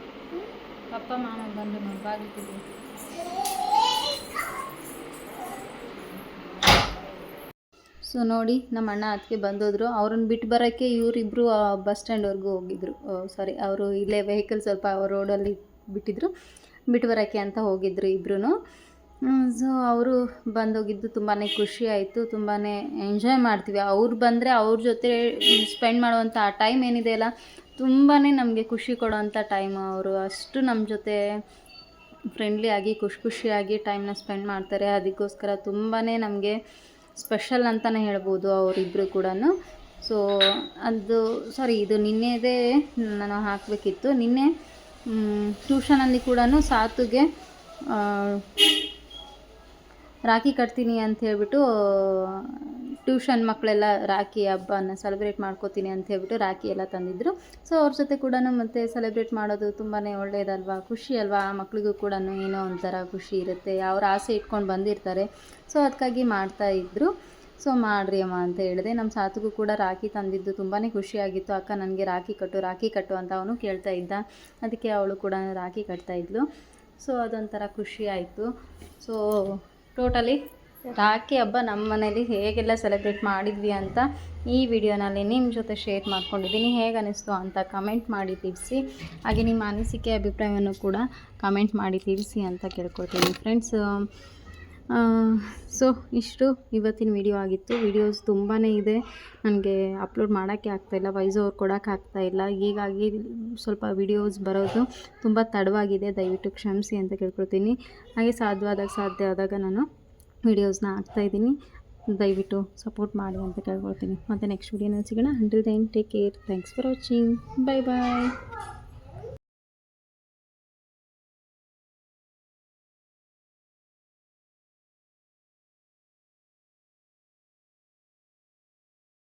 ಪಪ್ಪ ಮಾಮ ಬಂದರು ನೋಡಿ ಬಾಗಿಲು ತೆಗಿ ಸೊ ನೋಡಿ ನಮ್ಮ ಅಣ್ಣ ಅದಕ್ಕೆ ಬಂದೋದ್ರು. ಅವ್ರನ್ನ ಬಿಟ್ಟು ಬರೋಕ್ಕೆ ಇವರಿಬ್ಬರು ಬಸ್ ಸ್ಟ್ಯಾಂಡ್ವರೆಗೂ ಹೋಗಿದ್ರು. ಸಾರಿ ಅವರು ಇಲ್ಲೇ ವೆಹಿಕಲ್ ಸ್ವಲ್ಪ ರೋಡಲ್ಲಿ ಬಿಟ್ಟಿದ್ರು. ಬಿಟ್ಟು ಬರೋಕ್ಕೆ ಅಂತ ಹೋಗಿದ್ರು ಇಬ್ಬರೂ ಸೊ ಅವರು ಬಂದೋಗಿದ್ದು ತುಂಬಾ ಖುಷಿ ಆಯಿತು ತುಂಬಾ ಎಂಜಾಯ್ ಮಾಡ್ತೀವಿ. ಅವ್ರು ಬಂದರೆ ಅವ್ರ ಜೊತೆ ಸ್ಪೆಂಡ್ ಮಾಡುವಂಥ ಟೈಮ್ ಏನಿದೆ ಅಲ್ಲ ತುಂಬಾ ನಮಗೆ ಖುಷಿ ಕೊಡೋವಂಥ ಟೈಮ್ ಅವರು. ಅಷ್ಟು ನಮ್ಮ ಜೊತೆ ಫ್ರೆಂಡ್ಲಿ ಆಗಿ, ಖುಷಿ ಖುಷಿಯಾಗಿ ಟೈಮ್ನ ಸ್ಪೆಂಡ್ ಮಾಡ್ತಾರೆ. ಅದಕ್ಕೋಸ್ಕರ ತುಂಬಾ ನಮಗೆ ಸ್ಪೆಷಲ್ ಅಂತಲೇ ಹೇಳ್ಬೋದು ಅವರಿಬ್ಬರು ಕೂಡ ಸೊ ಅದು ಸಾರಿ ಇದು ನಿನ್ನೆದೇ ನಾನು ಹಾಕಬೇಕಿತ್ತು. ನಿನ್ನೆ ಟ್ಯೂಷನಲ್ಲಿ ಕೂಡ ಸಾತುಗೆ ರಾಖಿ ಕಟ್ತೀನಿ ಅಂತ ಹೇಳ್ಬಿಟ್ಟು ಟ್ಯೂಷನ್ ಮಕ್ಕಳೆಲ್ಲ ರಾಖಿ ಹಬ್ಬನ ಸೆಲೆಬ್ರೇಟ್ ಮಾಡ್ಕೋತೀನಿ ಅಂತ ಹೇಳ್ಬಿಟ್ಟು ರಾಖಿ ಎಲ್ಲ ತಂದಿದ್ದರು ಸೊ ಅವ್ರ ಜೊತೆ ಕೂಡ ಮತ್ತೆ ಸೆಲೆಬ್ರೇಟ್ ಮಾಡೋದು ತುಂಬಾ ಒಳ್ಳೆಯದಲ್ವಾ ಖುಷಿ ಅಲ್ವಾ? ಆ ಮಕ್ಳಿಗೂ ಕೂಡ ಏನೋ ಒಂಥರ ಖುಷಿ ಇರುತ್ತೆ. ಅವ್ರ ಆಸೆ ಇಟ್ಕೊಂಡು ಬಂದಿರ್ತಾರೆ. ಸೊ ಅದಕ್ಕಾಗಿ ಮಾಡ್ತಾ ಇದ್ದರು ಸೊ ಮಾಡ್ರಿ ಅಮ್ಮ ಅಂತ ಹೇಳಿದೆ. ನಮ್ಮ ಸಾತುಗೂ ಕೂಡ ರಾಖಿ ತಂದಿದ್ದು ತುಂಬಾ ಖುಷಿಯಾಗಿತ್ತು. ಅಕ್ಕ ನನಗೆ ರಾಖಿ ಕಟ್ಟು ರಾಖಿ ಕಟ್ಟು ಅಂತ ಅವನು ಕೇಳ್ತಾ ಇದ್ದ. ಅದಕ್ಕೆ ಅವಳು ಕೂಡ ರಾಖಿ ಕಟ್ತಾ ಇದ್ಲು. ಸೊ ಅದೊಂಥರ ಖುಷಿ ಆಯಿತು. ಸೊ ಟೋಟಲಿ ರಾಖಿ ಹಬ್ಬ ನಮ್ಮ ಮನೇಲಿ ಹೇಗೆಲ್ಲ ಸೆಲೆಬ್ರೇಟ್ ಮಾಡಿದ್ವಿ ಅಂತ ಈ ವಿಡಿಯೋನಲ್ಲಿ ನಿಮ್ಮ ಜೊತೆ ಶೇರ್ ಮಾಡ್ಕೊಂಡಿದ್ದೀನಿ. ಹೇಗೆ ಅನ್ನಿಸ್ತು ಅಂತ ಕಮೆಂಟ್ ಮಾಡಿ ತಿಳಿಸಿ. ಹಾಗೆ ನಿಮ್ಮ ಅನಿಸಿಕೆ, ಅಭಿಪ್ರಾಯವನ್ನು ಕೂಡ ಕಮೆಂಟ್ ಮಾಡಿ ತಿಳಿಸಿ ಅಂತ ಕೇಳ್ಕೊಳ್ತೀನಿ. ಫ್ರೆಂಡ್ಸ್ ಸೊ ಇಷ್ಟು ಇವತ್ತಿನ ವಿಡಿಯೋ ಆಗಿತ್ತು. ವಿಡಿಯೋಸ್ ತುಂಬಾ ಇದೆ. ನನಗೆ ಅಪ್ಲೋಡ್ ಮಾಡೋಕ್ಕೆ ಆಗ್ತಾಯಿಲ್ಲ ವೈಸ್ ಕೊಡೋಕೆ ಆಗ್ತಾಯಿಲ್ಲ ಹೀಗಾಗಿ ಸ್ವಲ್ಪ ವಿಡಿಯೋಸ್ ಬರೋದು ತುಂಬ ತಡವಾಗಿದೆ. ದಯವಿಟ್ಟು ಕ್ಷಮಿಸಿ ಅಂತ ಕೇಳ್ಕೊಳ್ತೀನಿ. ಹಾಗೆ ಸಾಧ್ಯವಾದಾಗ, ಸಾಧ್ಯ ಆದಾಗ ನಾನು ವೀಡಿಯೋಸ್ನ ಹಾಕ್ತಾಯಿದ್ದೀನಿ ದಯವಿಟ್ಟು ಸಪೋರ್ಟ್ ಮಾಡಿ ಅಂತ ಕೇಳ್ಕೊಳ್ತೀನಿ. ಮತ್ತು ನೆಕ್ಸ್ಟ್ ವಿಡಿಯೋನ ಸಿಗೋಣ. Until then take care thanks for watching bye bye